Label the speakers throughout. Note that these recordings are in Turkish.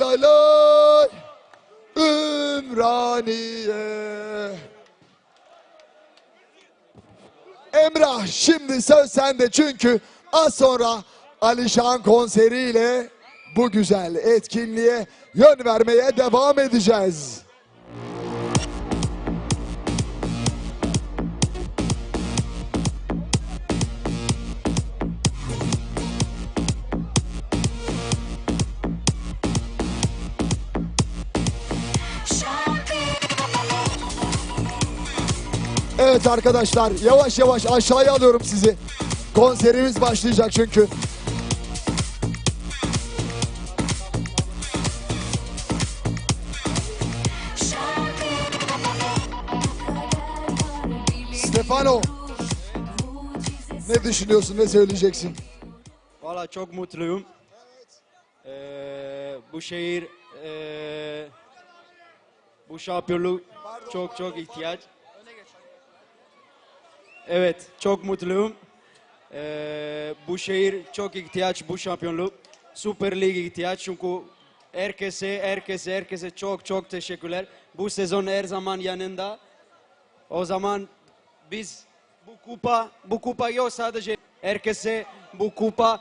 Speaker 1: lay lay Ümraniye. Emrah şimdi söz sende çünkü az sonra Alişan konseriyle bu güzel etkinliğe yön vermeye devam edeceğiz. Evet arkadaşlar yavaş yavaş aşağıya alıyorum sizi. Konserimiz başlayacak çünkü. Stefano ne düşünüyorsun ne söyleyeceksin?
Speaker 2: Valla çok mutluyum. Ee, bu şehir ee, bu şampiyonluk çok çok ihtiyaç. Evet çok mutluyum. Ee, bu şehir çok ihtiyaç bu şampiyonluk. Süper Lig ihtiyaç çünkü herkese herkese herkese çok çok teşekkürler. Bu sezon her zaman yanında. O zaman biz bu kupa bu kupa yok sadece herkese bu kupa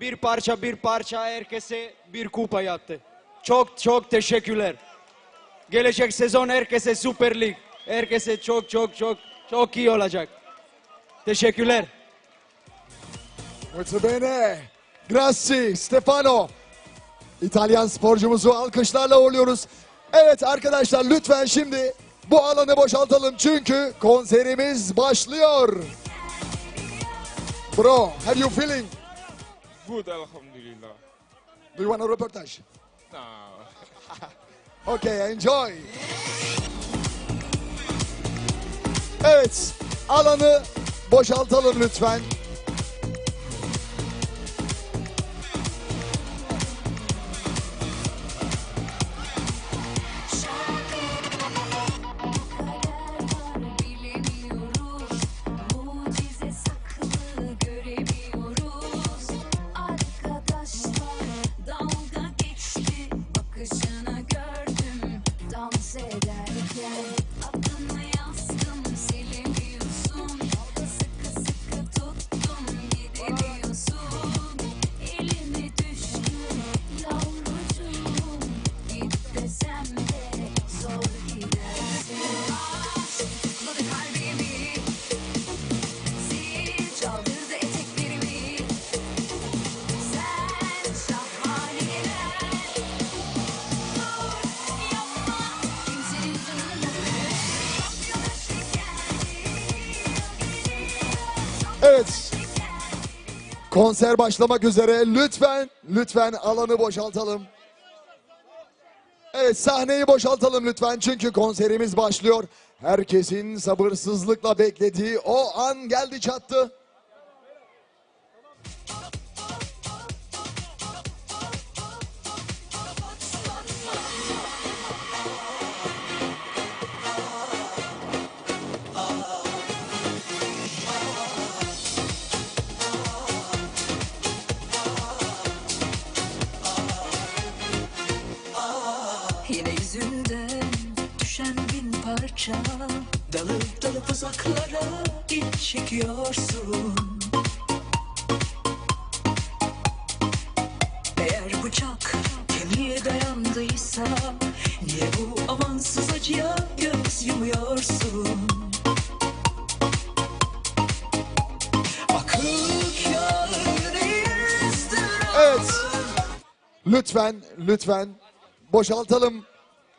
Speaker 2: bir parça bir parça herkese bir kupa yaptı. Çok çok teşekkürler. Gelecek sezon herkese Süper Lig. Herkese çok çok çok çok iyi olacak. Teşekkürler.
Speaker 1: Molto bene. Grazie Stefano. İtalyan sporcumuzu alkışlarla uğurluyoruz. Evet arkadaşlar lütfen şimdi bu alanı boşaltalım çünkü konserimiz başlıyor. Bro, how you feeling?
Speaker 3: Good, alhamdulillah.
Speaker 1: Do you want a reportage?
Speaker 3: No.
Speaker 1: Okay, enjoy. Evet, alanı boşaltalım lütfen. Evet. Konser başlamak üzere. Lütfen, lütfen alanı boşaltalım. Evet sahneyi boşaltalım lütfen çünkü konserimiz başlıyor. Herkesin sabırsızlıkla beklediği o an geldi çattı.
Speaker 4: Parça Dalıp dalıp uzaklara iç çekiyorsun Eğer bıçak kemiğe dayandıysa Niye bu amansız acıya göz yumuyorsun
Speaker 1: Evet. Lütfen, lütfen boşaltalım.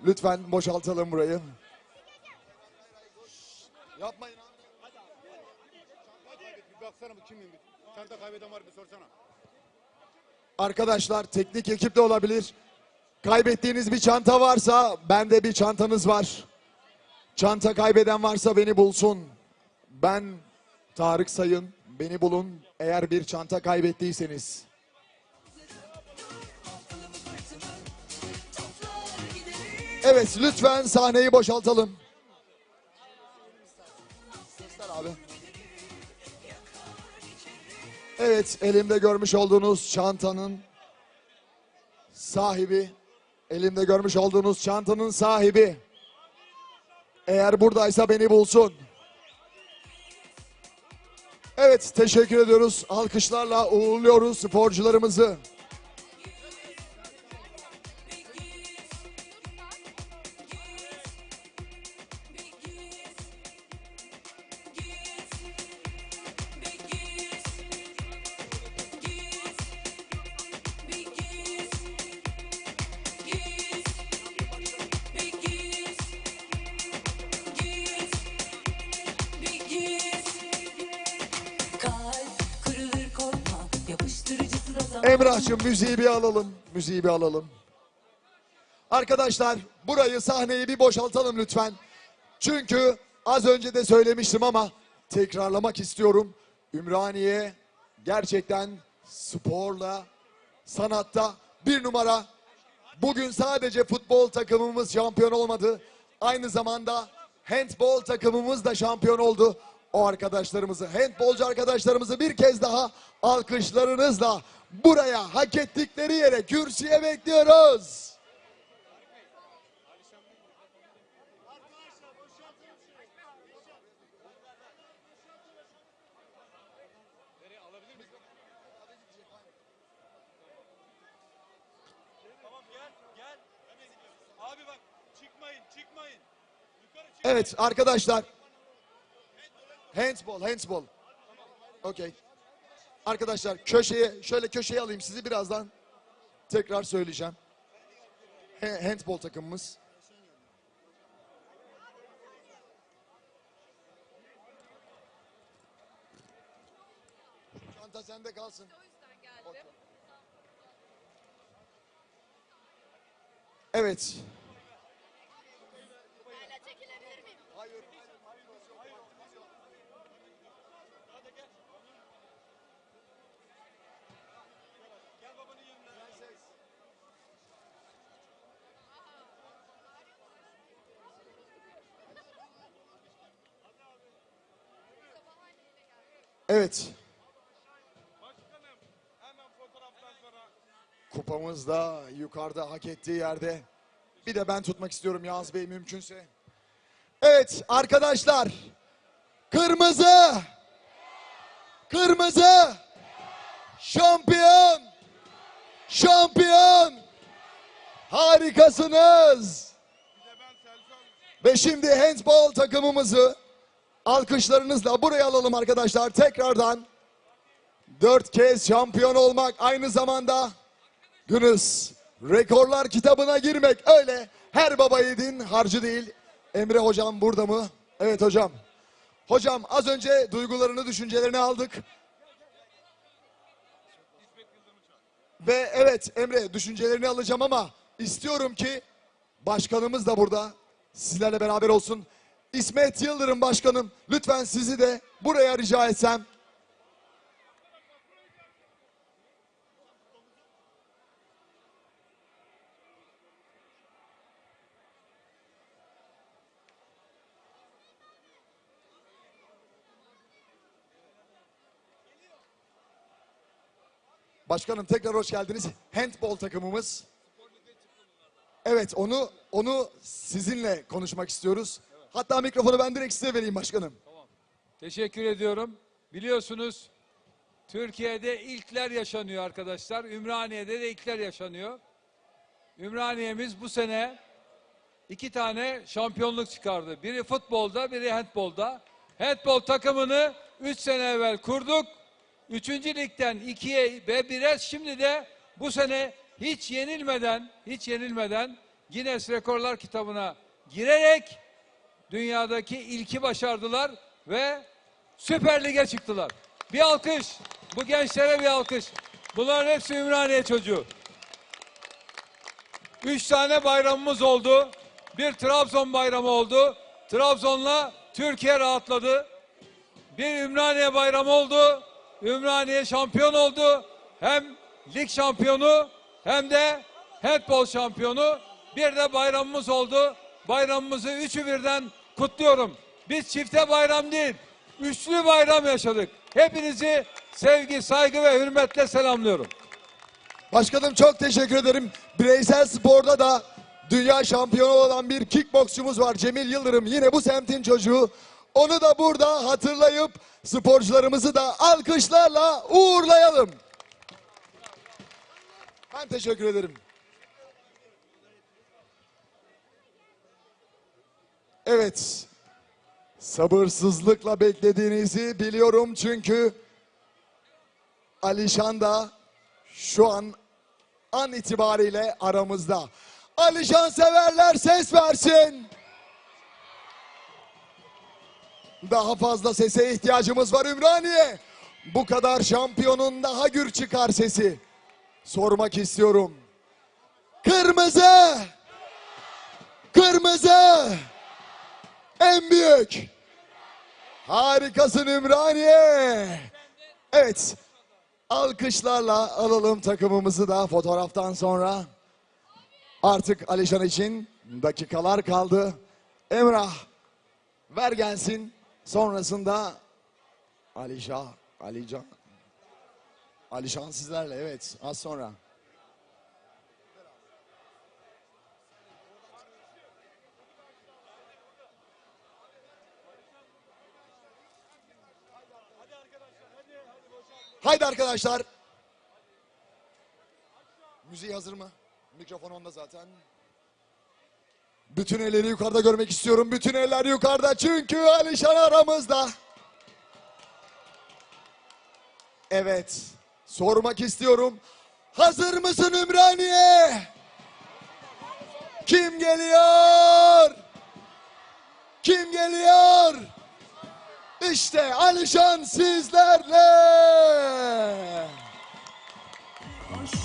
Speaker 1: Lütfen boşaltalım burayı. Yapmayın abi.
Speaker 5: Bir baksana bu kimin? Çanta kaybeden var bir sorsana.
Speaker 1: Arkadaşlar teknik ekip de olabilir. Kaybettiğiniz bir çanta varsa bende bir çantanız var. Çanta kaybeden varsa beni bulsun. Ben Tarık Sayın beni bulun eğer bir çanta kaybettiyseniz. Evet lütfen sahneyi boşaltalım. Evet elimde görmüş olduğunuz çantanın sahibi, elimde görmüş olduğunuz çantanın sahibi. Eğer buradaysa beni bulsun. Evet, teşekkür ediyoruz. Alkışlarla uğurluyoruz sporcularımızı. Emrah'cığım müziği bir alalım. Müziği bir alalım. Arkadaşlar burayı sahneyi bir boşaltalım lütfen. Çünkü az önce de söylemiştim ama tekrarlamak istiyorum. Ümraniye gerçekten sporla, sanatta bir numara. Bugün sadece futbol takımımız şampiyon olmadı. Aynı zamanda handbol takımımız da şampiyon oldu. O arkadaşlarımızı, handbolcu arkadaşlarımızı bir kez daha alkışlarınızla buraya hak ettikleri yere kürsüye bekliyoruz. Evet arkadaşlar. Handball, handball. Okey. Arkadaşlar köşeye, şöyle köşeye alayım sizi birazdan tekrar söyleyeceğim. Ha- Handball takımımız. Çanta sende kalsın. Evet. Evet. Kupamız da yukarıda hak ettiği yerde. Bir de ben tutmak istiyorum Yağız Bey mümkünse. Evet arkadaşlar. Kırmızı. Kırmızı. Şampiyon. Şampiyon. Harikasınız. Ve şimdi handball takımımızı alkışlarınızla buraya alalım arkadaşlar. Tekrardan dört kez şampiyon olmak aynı zamanda Yunus rekorlar kitabına girmek öyle her baba yiğidin harcı değil. Emre hocam burada mı? Evet hocam. Hocam az önce duygularını, düşüncelerini aldık. Ve evet Emre düşüncelerini alacağım ama istiyorum ki başkanımız da burada sizlerle beraber olsun. İsmet Yıldırım başkanım lütfen sizi de buraya rica etsem. Başkanım tekrar hoş geldiniz. Handball takımımız. Evet onu onu sizinle konuşmak istiyoruz. Hatta mikrofonu ben direkt size vereyim başkanım.
Speaker 6: Teşekkür ediyorum. Biliyorsunuz Türkiye'de ilkler yaşanıyor arkadaşlar. Ümraniye'de de ilkler yaşanıyor. Ümraniye'miz bu sene iki tane şampiyonluk çıkardı. Biri futbolda, biri handbolda. Handbol takımını üç sene evvel kurduk. Üçüncü ligden ikiye ve bire şimdi de bu sene hiç yenilmeden, hiç yenilmeden Guinness Rekorlar kitabına girerek dünyadaki ilki başardılar ve Süper Lig'e çıktılar. Bir alkış. Bu gençlere bir alkış. Bunların hepsi Ümraniye çocuğu. Üç tane bayramımız oldu. Bir Trabzon bayramı oldu. Trabzon'la Türkiye rahatladı. Bir Ümraniye bayramı oldu. Ümraniye şampiyon oldu. Hem lig şampiyonu hem de handball şampiyonu. Bir de bayramımız oldu. Bayramımızı üçü birden kutluyorum. Biz çifte bayram değil, üçlü bayram yaşadık. Hepinizi sevgi, saygı ve hürmetle selamlıyorum.
Speaker 1: Başkanım çok teşekkür ederim. Bireysel sporda da dünya şampiyonu olan bir kickboksçumuz var. Cemil Yıldırım yine bu semtin çocuğu. Onu da burada hatırlayıp sporcularımızı da alkışlarla uğurlayalım. Ben teşekkür ederim. Evet. Sabırsızlıkla beklediğinizi biliyorum çünkü Alişan da şu an an itibariyle aramızda. Alişan severler ses versin. Daha fazla sese ihtiyacımız var Ümraniye. Bu kadar şampiyonun daha gür çıkar sesi. Sormak istiyorum. Kırmızı. Kırmızı. En büyük. Harikasın Ümraniye. Evet. Alkışlarla alalım takımımızı da fotoğraftan sonra. Artık Alişan için dakikalar kaldı. Emrah ver gelsin. Sonrasında Alişan, Alican. Alişan sizlerle evet az sonra. Haydi arkadaşlar. Müziği hazır mı? Mikrofon onda zaten. Bütün elleri yukarıda görmek istiyorum. Bütün eller yukarıda çünkü Alişan aramızda. Evet. Sormak istiyorum. Hazır mısın Ümraniye? Kim geliyor? Kim geliyor? İşte Alişan sizlerle.
Speaker 7: Aşkın